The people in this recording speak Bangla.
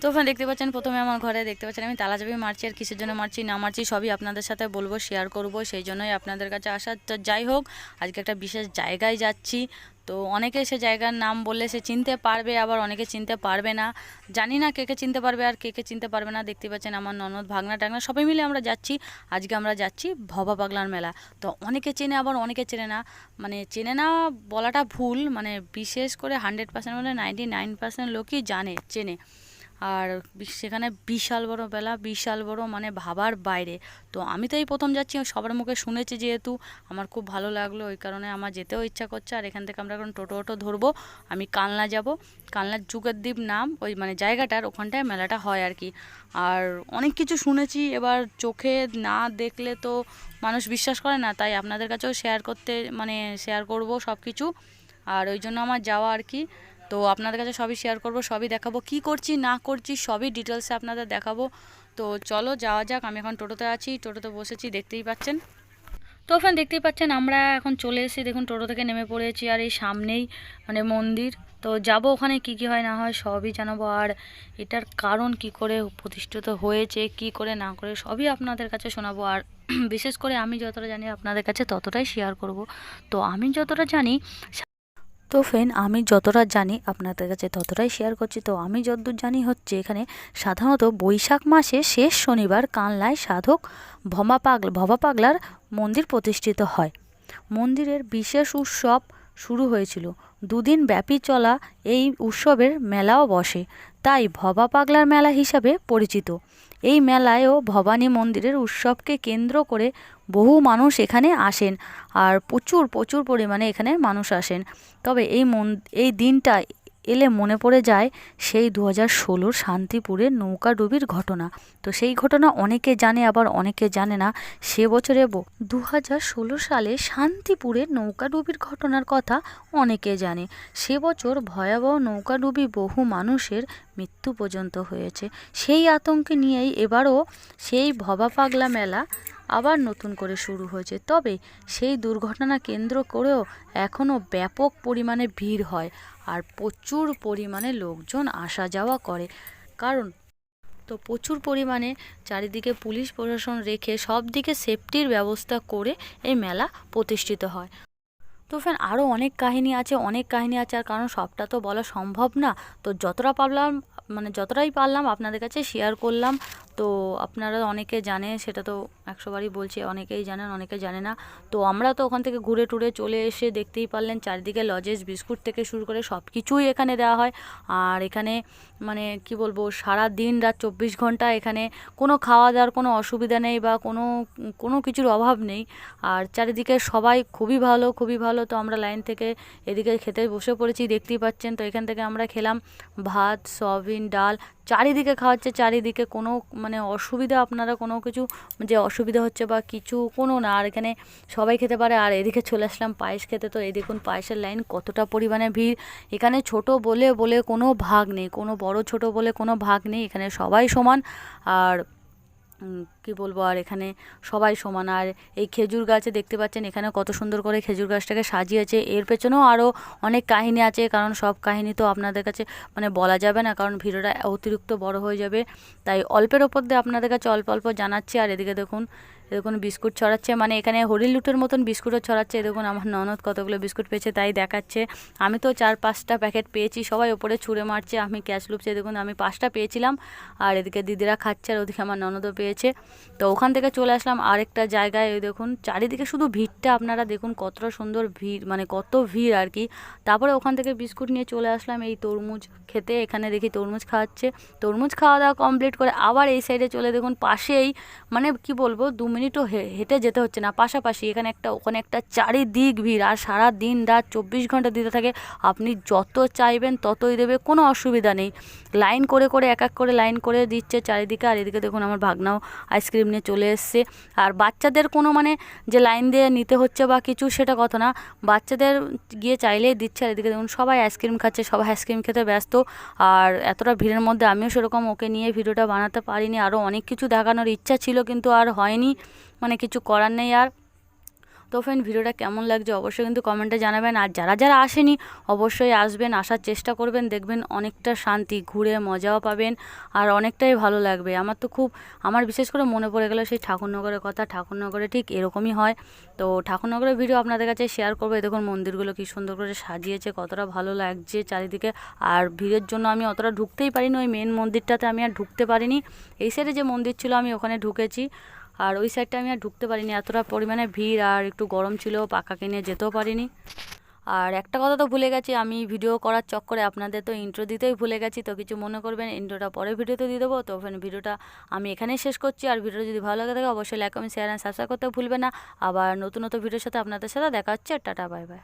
তো ওখানে দেখতে পাচ্ছেন, প্রথমে আমার ঘরে দেখতে পাচ্ছেন, আমি তালা চাবি মারছি আর কিসের জন্য মারছি না মারছি সবই আপনাদের সাথে বলব শেয়ার করব, সেই জন্যই আপনাদের কাছে আসা। তো যাই হোক, আজকে একটা বিশেষ জায়গায় যাচ্ছি। তো অনেকে সে জায়গার নাম বললে সে চিনতে পারবে, আবার অনেকে চিনতে পারবে না। জানি না কে কে চিনতে পারবে আর কে কে চিনতে পারবে না। দেখতে পাচ্ছেন আমার ননদ, ভাগনা, টাগনা, সবাই মিলে আমরা যাচ্ছি। আজকে আমরা যাচ্ছি ভবা পাগলার মেলা। তো অনেকে চেনে, আবার অনেকে চেনে না। মানে চেনে না বলাটা ভুল মানে বিশেষ করে হান্ড্রেড পার্সেন্ট মানে নাইনটি নাইন পার্সেন্ট লোকই জানে, চেনে। আর সেখানে বিশাল বড় মেলা বিশাল বড় মানে ভাবার বাইরে। তো আমি তো এই প্রথম যাচ্ছি, সবার মুখে শুনেছি যেহেতু, আমার খুব ভালো লাগল, ওই কারণে আমার যেতেও ইচ্ছা করছে। আর এখান থেকে আমরা এখন টোটো অটো ধরবো, আমি কালনা যাব। কালনার যুগের দ্বীপ নাম, ওই মানে জায়গাটার, ওখানটায় মেলাটা হয় আর কি। আর অনেক কিছু শুনেছি, এবার চোখে না দেখলে তো মানুষ বিশ্বাস করে না, তাই আপনাদের কাছেও শেয়ার করতে মানে শেয়ার করব সব কিছু আর ওই জন্য আমার যাওয়া আর কি। তো আপনাদের কাছে সবই শেয়ার করব, সবই দেখাবো। কি করছি, না করছি, সবই ডিটেলসে আপনাদের দেখাবো। তো চলো, যাওয়া যাক, আমি এখন টোটোতে আছি, টোটোতে বসেছি, দেখতেই পাচ্ছেন। তো ওখানে দেখতেই পাচ্ছেন, আমরা এখন চলে এসেছি, দেখুন, টোটো থেকে নেমে পড়েছি আর এই সামনেই মানে মন্দির। তো যাব ওখানে, কি কি হয়, না হয়, সবই জানাব। আর এটার কারণ কি করে প্রতিষ্ঠিত হয়েছে, কি করে, না করে, সবই আপনাদের কাছে শোনাবো। আর বিশেষ করে আমি যতটা জানি, আপনাদের কাছে ততটাই শেয়ার করব। তো আমি যতটা জানি তো ফ্রেন্ড আমি যতটা জানি আপনাদের কাছে ততটাই শেয়ার করছি। তো আমি যতদূর জানি হচ্ছে এখানে সাধারণত বৈশাখ মাসে শেষ শনিবার কানলায় সাধক ভমা পাগল ভবা পাগলার মন্দির প্রতিষ্ঠিত হয়। মন্দিরের বিশেষ উৎসব শুরু হয়েছিল। দুদিন ব্যাপী চলা এই উৎসবের মেলাও বসে, তাই ভবা পাগলার মেলা হিসাবে পরিচিত। এই মেলায়ও ভবানী মন্দিরের উৎসবকে কেন্দ্র করে বহু মানুষ এখানে আসেন আর প্রচুর প্রচুর পরিমাণে এখানে মানুষ আসেন। তবে এই মন, এই দিনটা এলে মনে পড়ে যায় সেই দু হাজার ষোলোর শান্তিপুরের নৌকাডুবির ঘটনা। তো সেই ঘটনা অনেকে জানে, আবার অনেকে জানে না। সে বছরে দু হাজার ষোলো সালে শান্তিপুরের নৌকাডুবির ঘটনার কথা অনেকে জানে। সে বছর ভয়াবহ নৌকাডুবি বহু মানুষের মৃত্যু পর্যন্ত হয়েছে। সেই আতঙ্কে নিয়েই এবারও সেই ভবা পাগলা মেলা আবার নতুন করে শুরু হয়েছে। তবে সেই দুর্ঘটনা কেন্দ্র করেও এখনও ব্যাপক পরিমাণে ভিড় হয় আর প্রচুর পরিমাণে লোকজন আসা যাওয়া করে। কারণ তো প্রচুর পরিমাণে চারিদিকে পুলিশ প্রশাসন রেখে সব দিকে সেফটির ব্যবস্থা করে এই মেলা প্রতিষ্ঠিত হয়। তো ফ্যান আরও অনেক কাহিনী আছে, অনেক কাহিনী আছে, আর কারণ সবটা তো বলা সম্ভব না। তো যতটা পারলাম মানে যতটাই পারলাম আপনাদের কাছে শেয়ার করলাম। তো আপনারা অনেকে জানে, সেটা তো একশোবারই বলছি, অনেকেই জানেন, অনেকে জানে না। তো আমরা তো ওখান থেকে ঘুরে টুরে চলে এসে দেখতেই পারলেন, চারিদিকে লজেস, বিস্কুট থেকে শুরু করে সব কিছুই এখানে দেওয়া হয়। আর এখানে মানে কি বলব, সারা দিন রাত চব্বিশ ঘণ্টা এখানে কোনো খাওয়া দাওয়ার কোনো অসুবিধা নেই বা কোনো কোনো কিছুর অভাব নেই। আর চারিদিকে সবাই খুবই ভালো খুবই ভালো। তো আমরা লাইন থেকে এদিকে খেতে বসে পড়েছি, দেখতেই পাচ্ছেন। তো এখান থেকে আমরা খেলাম ভাত, সয়াবিন, ডাল, চারিদিকে খাওয়াচ্ছে, চারিদিকে কোনো মানে অসুবিধা আপনারা কোনো কিছু যে অসুবিধা হচ্ছে বা কিছু কোনো না, আর এখানে সবাই খেতে পারে, আর এদিকে চলে আসলাম পায়েস খেতে। তো এই দেখুন পায়েসের লাইন কতটা পরিমাণে ভিড়। এখানে ছোট বলে বলে কোনো ভাগ নেই, কোনো বড় ছোট বলে কোনো ভাগ নেই, এখানে সবাই সমান। আর কি বলব, আর এখানে সবাই সমান। আর এই খেজুর গাছে দেখতে পাচ্ছেন, এখানে কত সুন্দর করে খেজুর গাছটাকে সাজিয়েছে। এর পেছনেও আরও অনেক কাহিনী আছে, কারণ সব কাহিনী তো আপনাদের কাছে মানে বলা যাবে না, কারণ ভিডিওটা অতিরিক্ত বড় হয়ে যাবে। তাই অল্পের ওপর দিয়ে আপনাদের কাছে অল্প অল্প জানাচ্ছি, আর এদিকে দেখুন এরকম বিস্কুট ছড়াচ্ছে মানে এখানে হরিণ লুটের মতন বিস্কুটও ছড়াচ্ছে। দেখুন, আমার ননদ কতগুলো বিস্কুট পেয়েছে, তাই দেখাচ্ছে। আমি তো চার পাঁচটা প্যাকেট পেয়েছি, সবাই ওপরে ছুঁড়ে মারছে, আমি ক্যাশ লুপছে। দেখুন, আমি পাঁচটা পেয়েছিলাম, আর এদিকে দিদিরা খাচ্ছে, আর ওদিকে আমার ননদও পেয়েছে। তো ওখান থেকে চলে আসলাম আরেকটা জায়গায় ওই দেখুন, চারিদিকে শুধু ভিড়টা, আপনারা দেখুন কতটা সুন্দর ভিড় মানে কত ভিড় আর কি। তারপরে ওখান থেকে বিস্কুট নিয়ে চলে আসলাম, এই তরমুজ খেতে, এখানে দেখি তরমুজ খাওয়াচ্ছে। তরমুজ খাওয়া দাওয়া কমপ্লিট করে আবার এই সাইডে চলে, দেখুন, পাশেই মানে কি বলব, দু মিনিটও হেঁটে যেতে হচ্ছে না। পাশাপাশি এখানে একটা, ওখানে একটা চারিদিক ভিড়, আর সারা দিন রাত চব্বিশ ঘণ্টা দিতে থাকে। আপনি যত চাইবেন ততই দেবে, কোনো অসুবিধা নেই। লাইন করে করে, এক এক করে লাইন করে দিচ্ছে চারিদিকে। আর এদিকে দেখুন আমার ভাগনাও আইসক্রিম নিয়ে চলে এসছে। আর বাচ্চাদের কোনো মানে যে লাইন দিয়ে নিতে হচ্ছে বা কিছু সেটা কথা না। বাচ্চাদের গিয়ে চাইলেই দিচ্ছে। আর এদিকে দেখুন সবাই আইসক্রিম খাচ্ছে, সবাই আইসক্রিম খেতে ব্যস্ত। আর এতটা ভিড়ের মধ্যে আমিও সেরকম ওকে নিয়ে ভিডিওটা বানাতে পারিনি। আরও অনেক কিছু দেখানোর ইচ্ছা ছিল কিন্তু আর হয়নি। মানে কিছু করার নেই আর। তো ফ্রেন্ড ভিডিওটা কেমন লাগছে অবশ্যই কিন্তু কমেন্টে জানাবেন। আর যারা যারা আসেনি, অবশ্যই আসবেন, আসার চেষ্টা করবেন, দেখবেন অনেকটা শান্তি, ঘুরে মজাও পাবেন আর অনেকটাই ভালো লাগবে। আমার তো খুব, আমার বিশেষ করে মনে পড়ে গেল সেই ঠাকুরনগরের কথা। ঠাকুরনগরে ঠিক এরকমই হয়। তো ঠাকুরনগরের ভিডিও আপনাদের কাছে শেয়ার করব। দেখুন মন্দিরগুলো কি সুন্দর করে সাজিয়েছে, কতটা ভালো লাগছে চারিদিকে। আর ভিড়ের জন্য আমি অতটা ঢুকতেই পারিনি। ওই মেন মন্দিরটাতে আমি আর ঢুকতে পারিনি। এই সাইডে যে মন্দির ছিল, আমি ওখানে ঢুকেছি। আর ওই সাইডটা আমি আর ঢুকতে পারিনি। এতটা পরিমাণে ভিড় আর একটু গরম ছিল পাখাকে কিনে যেতেও পারিনি। আর একটা কথা তো ভুলে গেছি, আমি ভিডিও করার চক্করে আপনাদের তো ইন্ট্রো দিতেই ভুলে গেছি। তো কিছু মনে করবেন ইন্ট্রোটা পরে ভিডিওতে দিয়ে দেবো। তো ওখানে ভিডিওটা আমি এখানেই শেষ করছি। আর ভিডিওটা যদি ভালো লাগে থাকে, অবশ্যই like comment share and subscribe করতে ভুলবে না। আবার নতুন নতুন ভিডিওর সাথে আপনাদের সাথে দেখা হচ্ছে। Tata bye bye